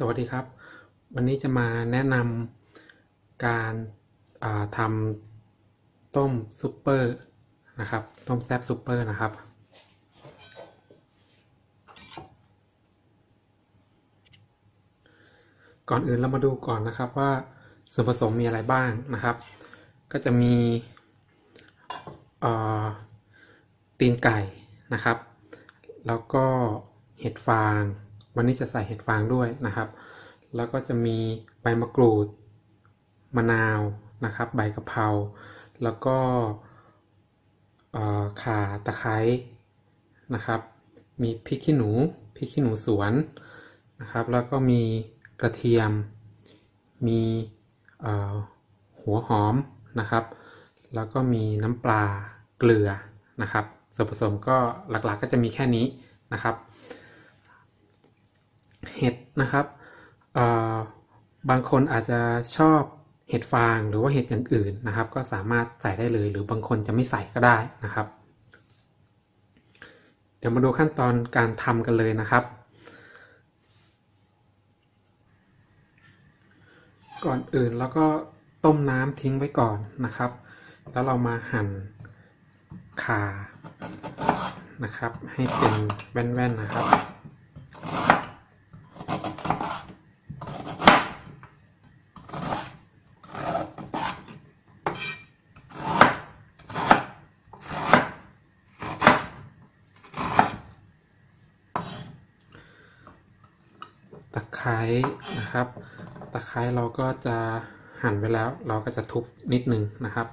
สวัสดีครับ วันนี้จะมาแนะนำการาทำต้มซุปเปอร์นะครับ ต้มแซบซุปเปอร์นะครับ ก่อนอื่นเรามาดูก่อนนะครับว่าส่วนผสมมีอะไรบ้างนะครับ ก็จะมีตีนไก่นะครับ แล้วก็เห็ดฟาง วันนี้จะใส่เห็ดฟางด้วยนะครับ แล้วก็จะมีใบมะกรูดมะนาวนะครับ ใบกะเพราแล้วก็ข่าตะไคร้นะครับ มีพริกขี้หนูพริกขี้หนูสวนนะครับ แล้วก็มีกระเทียม มีหัวหอมนะครับ แล้วก็มีน้ำปลาเกลือนะครับส่วนผสมก็หลักๆก็จะมีแค่นี้นะครับ เห็ดนะครับบางคนอาจจะชอบเห็ดฟางหรือว่าเห็ดอย่างอื่นนะครับ ก็สามารถใส่ได้เลย หรือบางคนจะไม่ใส่ก็ได้นะครับ เดี๋ยวมาดูขั้นตอนการทำกันเลยนะครับ ก่อนอื่นแล้วก็ต้มน้ำทิ้งไว้ก่อนนะครับ แล้วเรามาหั่นขานะครับ ให้เป็นแว่นๆนะครับ ไคร้นะครับ ตะไคร้เราก็จะหั่นไว้แล้ว เราก็จะทุบนิดนึงนะครับ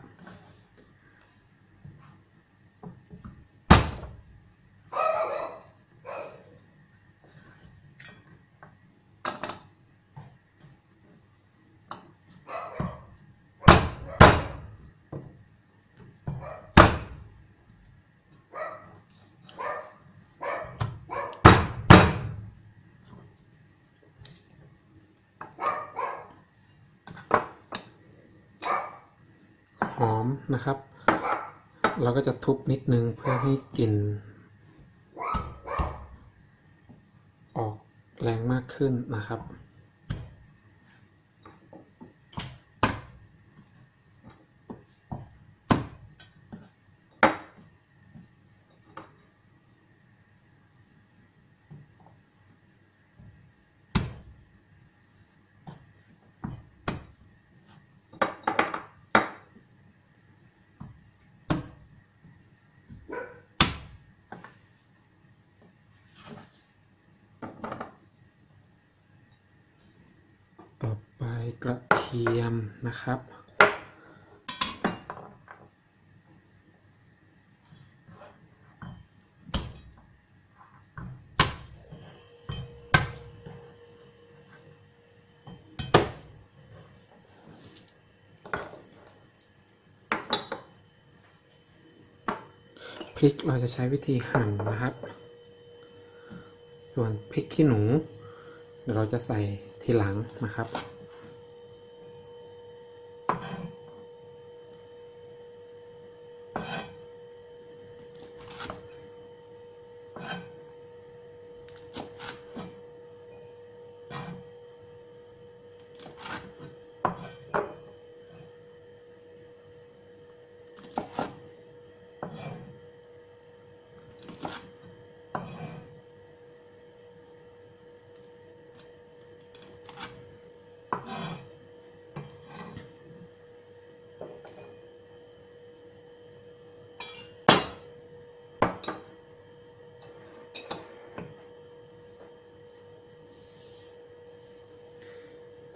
มนะครับ เราก็จะทุบนิดนึงเพื่อให้กลิ่นออกแรงมากขึ้นนะครับ ต่อไปกระเทียมนะครับ พริกเราจะใช้วิธีหั่นนะครับ ส่วนพริกขี้หนู เดี๋ยวเราจะใส่ทีหลังนะครับ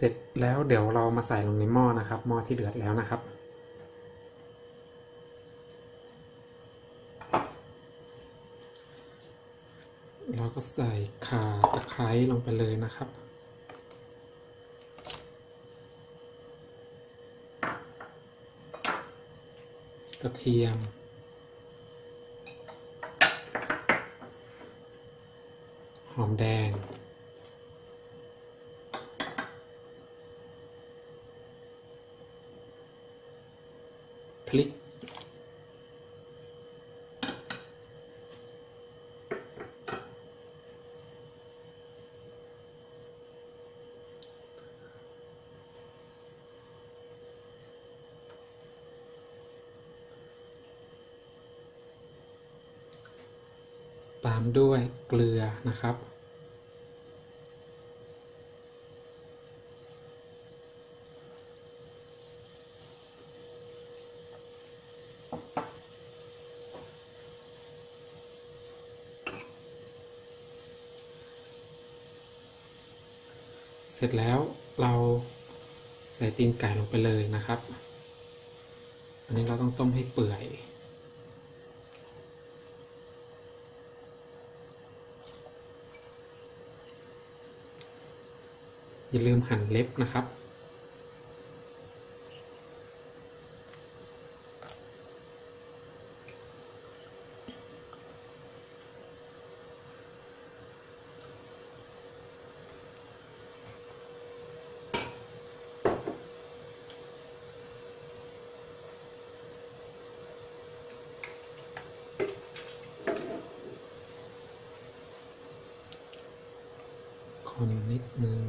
เสร็จแล้วเดี๋ยวเรามาใส่ลงในหม้อนะครับหม้อที่เดือดแล้วนะครับ เราก็ใส่ข่าตะไคร้ลงไปเลยนะครับกระเทียม หอมแดง ตามด้วยเกลือนะครับ เสร็จแล้วเราใส่ตีนไก่ลงไปเลยนะครับ อันนี้เราต้องต้มให้เปื่อย อย่าลืมหั่นเล็บนะครับ คนนิดนึง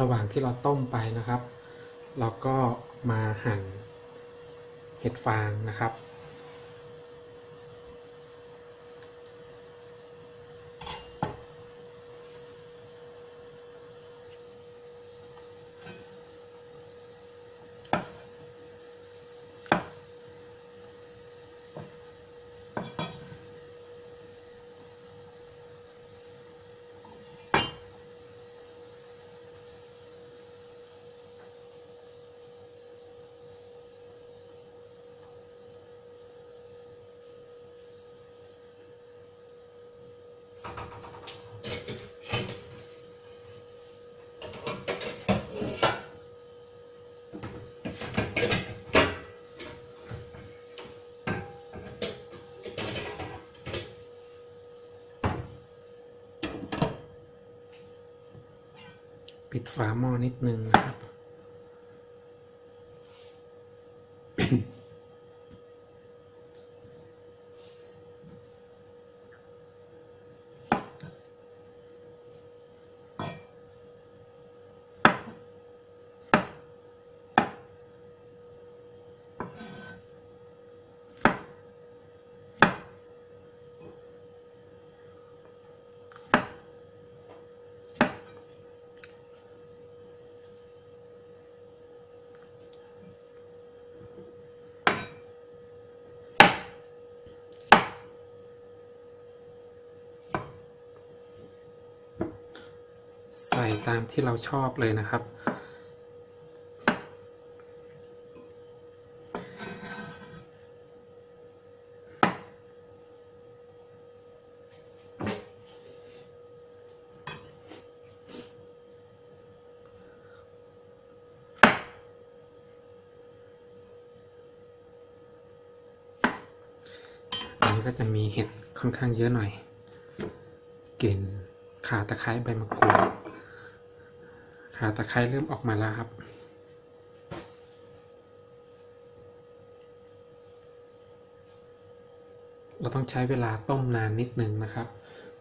ระหว่างที่เราต้มไปนะครับ เราก็มาหั่นเห็ดฟางนะครับ ปิดฝาหม้อนิดนึงนะครับ ใส่ตามที่เราชอบเลยนะครับ นี้ก็จะมีเห็ดค่อนข้างเยอะหน่อย กลิ่นข่าตะไคร้ใบมะกรูดข่าตะไคร้เริ่มออกมาแล้วครับเราต้องใช้เวลาต้มนานนิดนึงนะครับ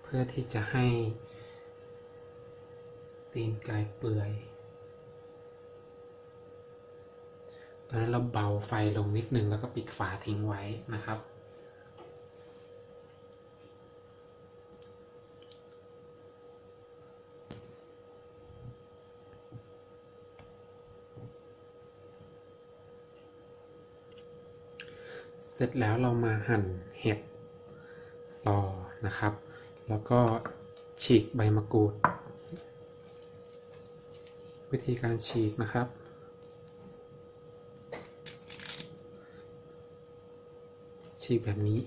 เพื่อที่จะให้ ตีนไก่เปื่อย ตอนนั้นเราเบาไฟลงนิดนึงแล้วก็ปิดฝาทิ้งไว้นะครับ เสร็จแล้วเรามาหั่นเห็ดรอนะครับ แล้วก็ฉีกใบมะกรูด วิธีการฉีกนะครับ ฉีกแบบนี้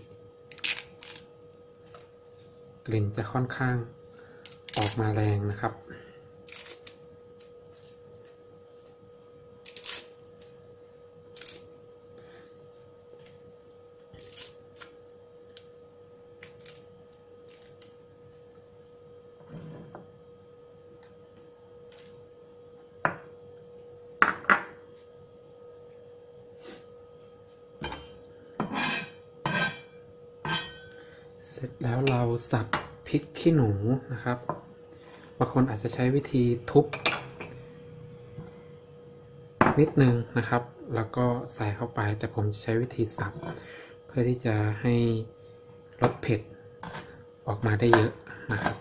กลิ่นจะค่อนข้างออกมาแรงนะครับ ร็จแล้วเราสับพริกขี้หนูนะครับ บางคนอาจจะใช้วิธีทุบ นิดนึงนะครับ แล้วก็ใส่เข้าไปแต่ผมจะใช้วิธีสับ เพื่อที่จะให้รสเผ็ดออกมาได้เยอะนะครับ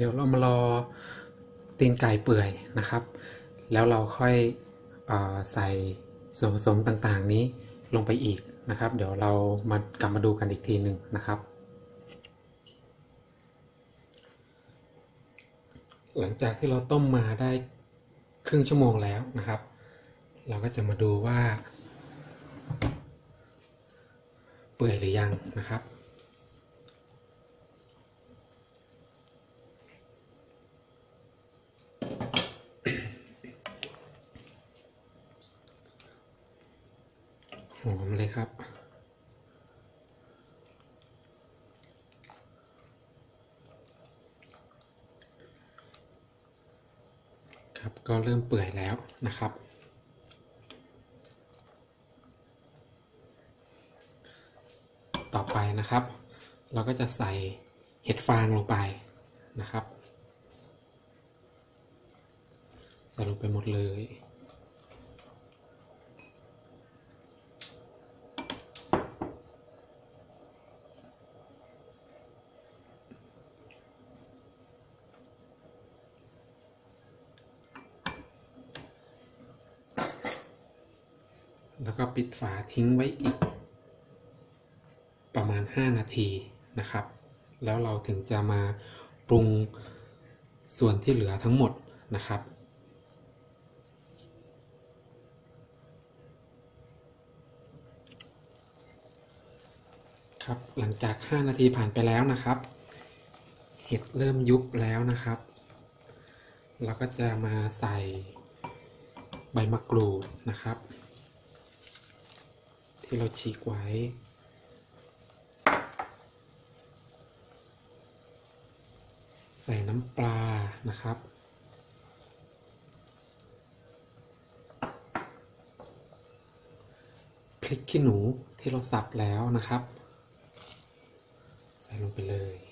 เดี๋ยวเรามารอตีนไก่เปื่อยนะครับ แล้วเราค่อยอใส่ส่วนผสมต่างๆนี้ลงไปอีกนะครับ เดี๋ยวเรามากลับมาดูกันอีกทีหนึ่งนะครับ หลังจากที่เราต้มมาได้ครึ่งชั่วโมงแล้วนะครับ เราก็จะมาดูว่า เปื่อยหรือยังนะครับ หอมเลย ครับ ครับก็เริ่มเปื่อยแล้วนะครับ ต่อไปนะครับ เราก็จะใส่เห็ดฟางลงไปนะครับ ใส่ลงไปหมดเลย แล้วก็ปิดฝาทิ้งไว้อีก ประมาณ 5 นาทีนะครับ แล้วเราถึงจะมาปรุงส่วนที่เหลือทั้งหมดนะครับ ครับหลังจาก 5 นาทีผ่านไปแล้วนะครับ เห็ดเริ่มยุบแล้วนะครับ เราก็จะมาใส่ ใบมะกรูดนะครับ ที่เราฉีกไว้ ใส่น้ำปลานะครับ พริกขี้หนูที่เราสับแล้วนะครับ ใส่ลงไปเลย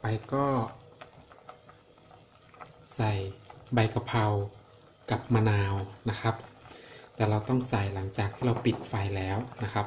ไปก็ ใส่ใบกะเพรากับมะนาวนะครับ แต่เราต้องใส่หลังจากที่เราปิดไฟแล้วนะครับ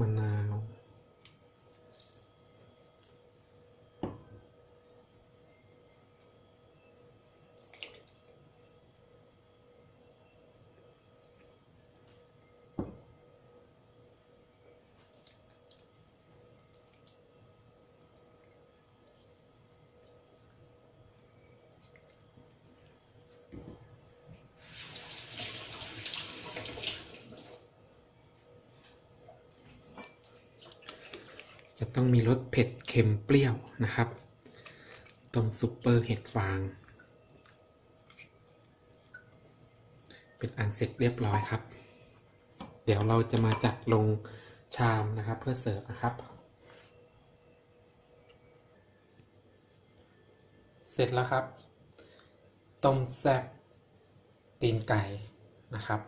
ม จะต้องมีรสเผ็ดเค็มเปรี้ยวนะครับต้มซุปเปอร์เห็ดฟาง เป็นอันเสร็จเรียบร้อยครับ เดี๋ยวเราจะมาจัดลงชามนะครับ เพื่อเสิร์ฟนะครับ เสร็จแล้วครับ ต้มแซ่บตีนไก่นะครับ